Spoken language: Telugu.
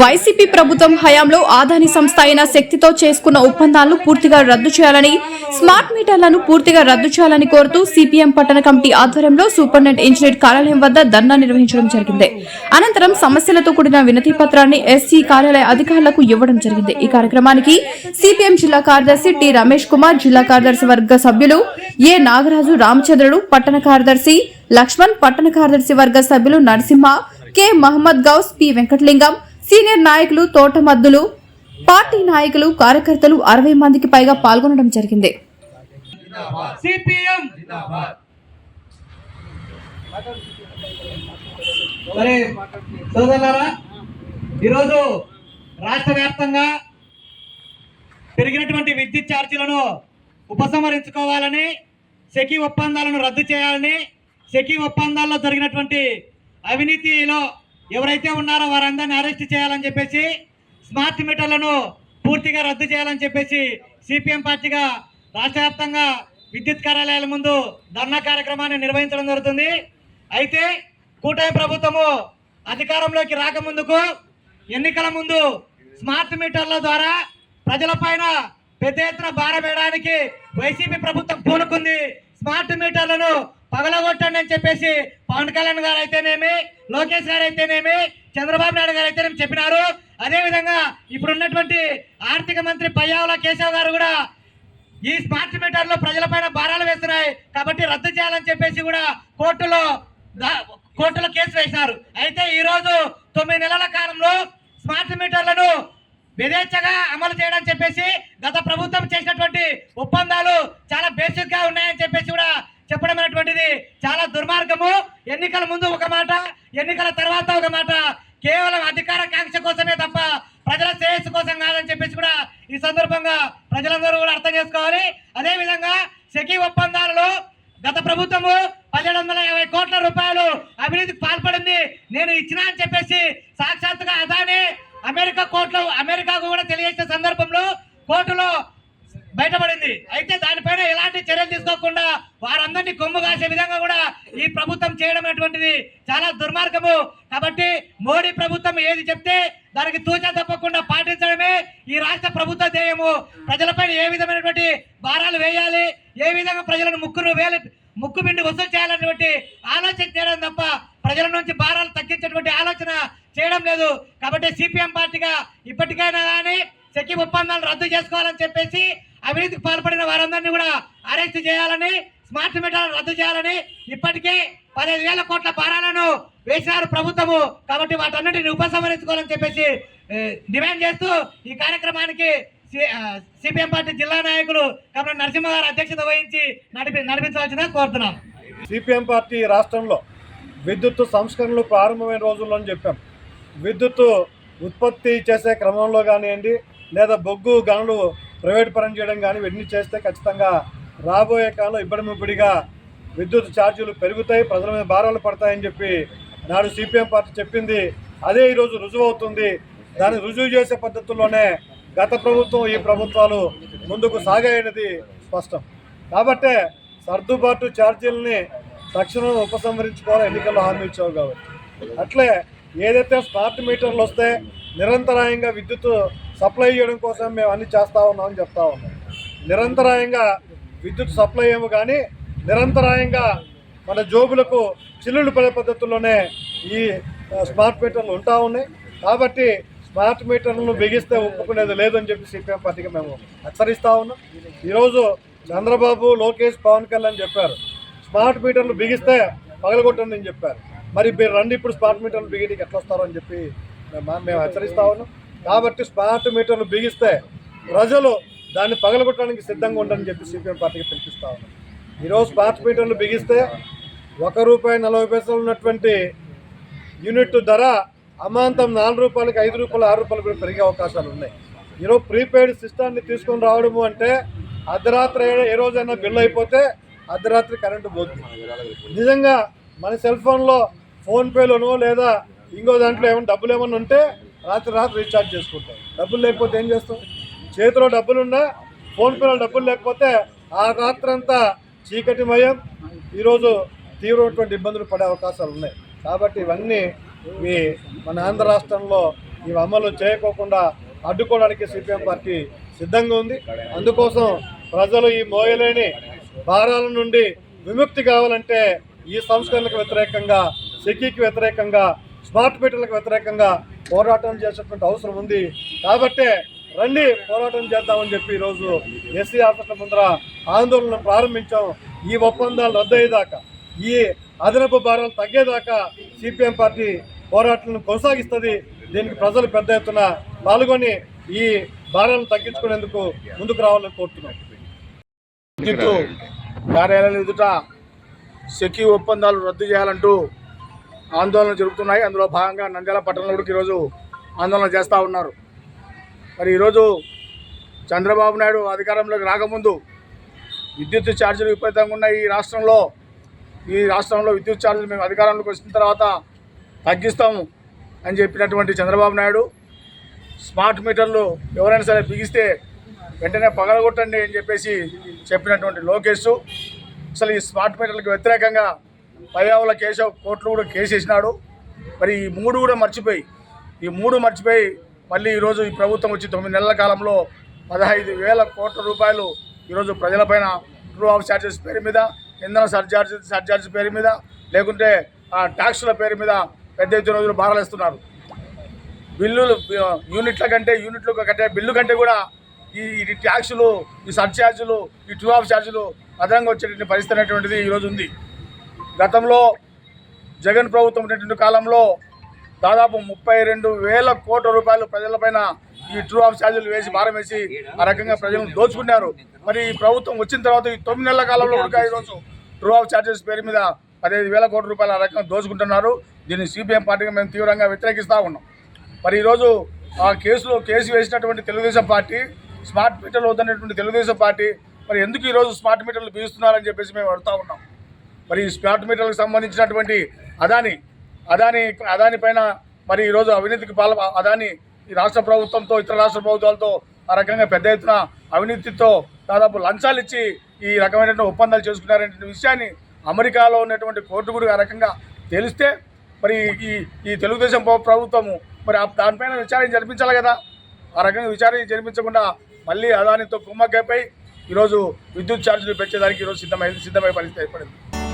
వైసీపీ ప్రభుత్వం హయాంలో ఆదాని సంస్థ అయిన శక్తితో చేసుకున్న ఒప్పందాలను పూర్తిగా రద్దు చేయాలని స్మార్ట్ మీటర్లను పూర్తిగా రద్దు చేయాలని కోరుతూ సిపిఎం పట్టణ కమిటీ ఆధ్వర్యంలో సూపరింటెండెంట్ ఇంజనీర్ కార్యాలయం వద్ద ధర్నా నిర్వహించడం జరిగింది. అనంతరం సమస్యలతో కూడిన వినతి పత్రాన్ని ఎస్సీ కార్యాలయ అధికారులకు ఇవ్వడం జరిగింది. ఈ కార్యక్రమానికి సిపిఎం జిల్లా కార్యదర్శి టి రమేష్ కుమార్ జిల్లా కార్యదర్శి వర్గ సభ్యులు ఏ నాగరాజు రామచంద్రుడు పట్టణ కార్యదర్శి లక్ష్మణ్ పట్టణ కార్యదర్శి వర్గ సభ్యులు Narasimha K Mohammed Ghouse P Venkatalingam senior నాయకులు తోటమద్దులు పార్టీ నాయకులు కార్యకర్తలు అరవై మందికి పైగా పాల్గొనడం జరిగింది. సిపిఎం! ఈరోజు రాష్ట్ర వ్యాప్తంగా పెరిగినటువంటి విద్యుత్ ఛార్జీలను ఉపసంహరించుకోవాలని సెకీ ఒప్పందాలను రద్దు చేయాలని సెకీ ఒప్పందాల్లో జరిగినటువంటి అవినీతిలో ఎవరైతే ఉన్నారో వారందరినీ అరెస్ట్ చేయాలని చెప్పేసి స్మార్ట్ మీటర్లను పూర్తిగా రద్దు చేయాలని చెప్పేసి సిపిఎం పార్టీగా రాష్ట్ర వ్యాప్తంగా విద్యుత్ కార్యాలయాల ముందు ధర్నా కార్యక్రమాన్ని నిర్వహించడం జరుగుతుంది. అయితే కూటమి ప్రభుత్వము అధికారంలోకి రాకముందుకు ఎన్నికల ముందు స్మార్ట్ మీటర్ల ద్వారా ప్రజలపైన పెద్ద ఎత్తున భారం వేయడానికి వైసీపీ ప్రభుత్వం పూనుకుంది. స్మార్ట్ మీటర్లను పగలగొట్టండి అని చెప్పేసి పవన్ కళ్యాణ్ గారు అయితేనేమి లోకేష్ గారు అయితేనేమి చంద్రబాబు నాయుడు గారు అయితేనేమి చెప్పినారు. అదే విధంగా ఇప్పుడు ఉన్నటువంటి ఆర్థిక మంత్రి పయ్యావుల కేశవ్ గారు కూడా ఈ స్మార్ట్ మీటర్లు ప్రజలపైన భారాలు వేస్తున్నాయి. కాబట్టి రద్దు చేయాలని చెప్పేసి కూడా కోర్టులో కోర్టులో కేసు వేసినారు అయితే ఈరోజు తొమ్మిది నెలల కాలంలో స్మార్ట్ మీటర్లను విధేచ్ఛగా అమలు చేయడం చెప్పేసి గత ప్రభుత్వం చేసినటువంటి ఒప్పందాలు చాలా బేసిక్గా ఉన్నాయని చెప్పి చెప్పడం అనేటువంటిది చాలా దుర్మార్గము. ఎన్నికల ముందు ఒక మాట ఎన్నికల తర్వాత ఒక మాట. కేవలం అధికార కాంక్ష కోసమే తప్ప ప్రజల శ్రేయస్సు కోసం కాదని చెప్పేసి కూడా ఈ సందర్భంగా ప్రజలందరూ కూడా అర్థం చేసుకోవాలి. అదేవిధంగా సెకీ ఒప్పందాలలో గత ప్రభుత్వము పదిహేడు వందల యాభై కోట్ల రూపాయలు అభివృద్ధికి పాల్పడింది. నేను ఇచ్చినా అని చెప్పేసి సాక్షాత్తుగా అదాని అమెరికా కోర్టులో అమెరికాకు కూడా తెలియజేసిన సందర్భంలో కోర్టులో బయటపడింది. అయితే దానిపైన ఎలాంటి చర్యలు తీసుకోకుండా వారందరినీ కొమ్ము కాసే విధంగా కూడా ఈ ప్రభుత్వం చేయడం అనేటువంటిది చాలా దుర్మార్గము. కాబట్టి మోడీ ప్రభుత్వం ఏది చెప్తే దానికి తూచా తప్పకుండా పాటించడమే ఈ రాష్ట్ర ప్రభుత్వ ధ్యేయము. ప్రజలపైన ఏ విధమైనటువంటి భారాలు వేయాలి ఏ విధంగా ప్రజలను ముక్కును వేలు ముక్కు పిండి వసూలు చేయాలనేటువంటి ఆలోచన చేయడం తప్ప ప్రజల నుంచి భారాలు తగ్గించేటువంటి ఆలోచన చేయడం లేదు. కాబట్టి సిపిఎం పార్టీగా ఇప్పటికైనా కానీ సెకి ఒప్పందాలు రద్దు చేసుకోవాలని చెప్పేసి అవినీతికి పాల్పడిన వారందరినీ కూడా అరెస్ట్ చేయాలని స్మార్ట్ మీటర్లను రద్దు చేయాలని ఇప్పటికే పదిహేను వేల కోట్ల భారాలను వేసినారు ప్రభుత్వము. కాబట్టి వాటన్నిటిని ఉపసంహరించుకోవాలని చెప్పేసి డిమాండ్ చేస్తూ ఈ కార్యక్రమానికి సిపిఎం పార్టీ జిల్లా నాయకులు కమల నరసింహ గారు అధ్యక్షత వహించి నడిపి నడిపించవలసిందిగా కోరుతున్నాం. సిపిఎం పార్టీ రాష్ట్రంలో విద్యుత్ సంస్కరణలు ప్రారంభమైన రోజుల్లో చెప్పాం. విద్యుత్ ఉత్పత్తి చేసే క్రమంలో కానివ్వండి లేదా బొగ్గు గనులు ప్రైవేట్ పరం చేయడం కానీ ఇవన్నీ చేస్తే ఖచ్చితంగా రాబోయే కాలంలో ఇబ్బడి ముబ్బడిగా విద్యుత్ ఛార్జీలు పెరుగుతాయి ప్రజల మీద భారాలు పడతాయని చెప్పి నాడు సిపిఎం పార్టీ చెప్పింది. అదే ఈరోజు రుజువు అవుతుంది దాన్ని రుజువు చేసే పద్ధతుల్లోనే గత ప్రభుత్వం ఈ ప్రభుత్వాలు ముందుకు సాగాయనేది స్పష్టం. కాబట్టే సర్దుబాటు ఛార్జీలని తక్షణం ఉపసంహరించుకోవాలి ఎన్నికల్లో హామీ ఇచ్చావు కాబట్టి. అట్లే ఏదైతే స్మార్ట్ మీటర్లు వస్తే నిరంతరాయంగా విద్యుత్ సప్లై చేయడం కోసం మేము అన్ని చేస్తూ ఉన్నామని చెప్తా ఉన్నాం. నిరంతరాయంగా విద్యుత్ సప్లై ఏమో కానీ నిరంతరాయంగా మన జోబులకు చిల్లులు పడే పద్ధతుల్లోనే ఈ స్మార్ట్ మీటర్లు ఉంటా ఉన్నాయి. కాబట్టి స్మార్ట్ మీటర్లను బిగిస్తే ఒప్పుకునేది లేదని చెప్పి సిపిఎం పార్టీకి మేము హెచ్చరిస్తా ఉన్నాం. ఈరోజు చంద్రబాబు లోకేష్ పవన్ కళ్యాణ్ చెప్పారు స్మార్ట్ మీటర్లు బిగిస్తే పగలగొట్టండి అని చెప్పారు. మరి మీరు రండి ఇప్పుడు స్మార్ట్ మీటర్లు బిగిడికి ఎట్లా వస్తారో అని చెప్పి మేము హెచ్చరిస్తా ఉన్నాం. కాబట్టి స్మార్ట్ మీటర్లు బిగిస్తే ప్రజలు దాన్ని పగలగొట్టడానికి సిద్ధంగా ఉండని చెప్పి సిపిఎం పార్టీకి పిలిపిస్తా ఉన్నాం. ఈరోజు స్మార్ట్ మీటర్లు బిగిస్తే ఒక రూపాయి నలభై పైసలు ఉన్నటువంటి యూనిట్ ధర అమాంతం నాలుగు రూపాయలకి ఐదు రూపాయలు ఆరు రూపాయలు కూడా పెరిగే అవకాశాలు ఉన్నాయి. ఈరోజు ప్రీపెయిడ్ సిస్టాన్ని తీసుకొని రావడము అంటే అర్ధరాత్రి ఏ- ఏ రోజైనా బిల్ అయిపోతే అర్ధరాత్రి కరెంటు పోతుంది నిజంగా మన సెల్ ఫోన్లో ఫోన్పేలోనో లేదా ఇంకో దాంట్లో ఏమైనా డబ్బులు ఏమైనా ఉంటే రాత్రి రాత్రి రీఛార్జ్ చేసుకుంటాం. డబ్బులు లేకపోతే ఏం చేస్తాం? చేతిలో డబ్బులున్నా ఫోన్పేలో డబ్బులు లేకపోతే ఆ రాత్రంతా చీకటిమయం ఈరోజు తీవ్రమైనటువంటి ఇబ్బందులు పడే అవకాశాలు ఉన్నాయి. కాబట్టి ఇవన్నీ మీ మన ఆంధ్ర రాష్ట్రంలో ఇవి అమలు చేయకోకుండా అడ్డుకోవడానికి సిపిఎం పార్టీ సిద్ధంగా ఉంది. అందుకోసం ప్రజలు ఈ మోయలేని భారాల నుండి విముక్తి కావాలంటే ఈ సంస్కరణలకు వ్యతిరేకంగా సెకీకి వ్యతిరేకంగా స్మార్ట్ మీటర్లకు వ్యతిరేకంగా పోరాటం చేసేటువంటి అవసరం ఉంది. కాబట్టే రండి పోరాటం చేద్దామని చెప్పి ఈరోజు ఎస్సీ ఆఫీసుల ముందర ఆందోళన ప్రారంభించాం. ఈ ఒప్పందాలు రద్దయ్యేదాకా ఈ అదనపు భారాలు తగ్గేదాకా సిపిఎం పార్టీ పోరాటాలను కొనసాగిస్తుంది. దీనికి ప్రజలు పెద్ద ఎత్తున పాల్గొని ఈ భారాలను తగ్గించుకునేందుకు ముందుకు రావాలని కోరుతున్నాం. కార్యాలయం ఎదుట సెక్యూ ఒప్పందాలు రద్దు చేయాలంటూ ఆందోళన జరుగుతున్నాయి. అందులో భాగంగా నంద్యాల పట్టణంలో కూడా ఈరోజు ఆందోళన చేస్తూ ఉన్నారు. మరి ఈరోజు చంద్రబాబు నాయుడు అధికారంలోకి రాకముందు విద్యుత్ ఛార్జీలు విపరీతంగా ఉన్న ఈ రాష్ట్రంలో. ఈ రాష్ట్రంలో విద్యుత్ ఛార్జీలు మేము అధికారంలోకి వచ్చిన తర్వాత తగ్గిస్తాము అని చెప్పినటువంటి చంద్రబాబు నాయుడు స్మార్ట్ మీటర్లు ఎవరైనా సరే బిగిస్తే వెంటనే పగలగొట్టండి అని చెప్పేసి చెప్పినటువంటి లోకేష్. అసలు ఈ స్మార్ట్ మీటర్లకు వ్యతిరేకంగా పయ్యావుల కేశవ్ కోర్టులో కూడా కేసు వేసినాడు. మరి ఈ మూడు కూడా మర్చిపోయి ఈ మూడు మర్చిపోయి మళ్ళీ ఈరోజు ఈ ప్రభుత్వం వచ్చి తొమ్మిది నెలల కాలంలో పదహైదు వేల కోట్ల రూపాయలు ఈరోజు ప్రజలపైన ట్రూ ఆఫ్ ఛార్జెస్ పేరు మీద ఇంధన సర్చార్జ్ సర్చార్జ్ పేరు మీద లేకుంటే ఆ ట్యాక్సుల పేరు మీద పెద్ద ఎత్తున రోజులు భారాలేస్తున్నారు బిల్లులు యూనిట్ల కంటే యూనిట్లు కంటే బిల్లు కంటే కూడా ఈ ఈ ట్యాక్సులు ఈ సర్చార్జులు ఈ ట్రూ ఆఫ్ ఛార్జీలు అదనంగా వచ్చేటువంటి పరిస్థితి అనేటువంటిది ఈరోజు ఉంది. గతంలో జగన్ ప్రభుత్వం ఉన్నటువంటి కాలంలో దాదాపు ముప్పై రెండు వేల కోట్ల రూపాయలు ప్రజలపైన ఈ ట్రూ ఆఫ్ ఛార్జీలు వేసి భారం వేసి ఆ రకంగా ప్రజలను దోచుకున్నారు. మరి ఈ ప్రభుత్వం వచ్చిన తర్వాత ఈ తొమ్మిది నెలల కాలంలో కూడా ఈరోజు ట్రూ ఆఫ్ ఛార్జెస్ పేరు మీద పదిహేను వేల కోట్ల రూపాయలు ఆ రకంగా దోచుకుంటున్నారు. దీన్ని సిపిఎం పార్టీగా మేము తీవ్రంగా వ్యతిరేకిస్తూ ఉన్నాం. మరి ఈరోజు ఆ కేసులో కేసు వేసినటువంటి తెలుగుదేశం పార్టీ స్మార్ట్ మీటర్లు వద్దనేటువంటి తెలుగుదేశం పార్టీ మరి ఎందుకు ఈరోజు స్మార్ట్ మీటర్లు బిగుస్తున్నారని చెప్పేసి మేము అడుగుతా ఉన్నాం. మరి ఈ స్మార్ట్ మీటర్లకు సంబంధించినటువంటి అదాని అదాని అదాని పైన మరి ఈరోజు అవినీతికి పాల అదాని ఈ రాష్ట్ర ప్రభుత్వంతో ఇతర రాష్ట్ర ప్రభుత్వాలతో ఆ రకంగా పెద్ద ఎత్తున అవినీతితో దాదాపు లంచాలు ఇచ్చి ఈ రకమైనటువంటి ఒప్పందాలు చేసుకున్నారనే విషయాన్ని అమెరికాలో ఉన్నటువంటి కోర్టు కూడా ఆ రకంగా తెలిస్తే మరి ఈ ఈ తెలుగుదేశం ప్రభుత్వము మరి ఆ- దానిపైన విచారణ జరిపించాలి కదా. ఆ రకంగా విచారణ జరిపించకుండా మళ్ళీ అదానితో కుమ్మక్కైపోయి ఈరోజు విద్యుత్ ఛార్జీలు పెంచేదానికి ఈరోజు సిద్ధమై సిద్ధమై పరిస్థితి ఏర్పడింది.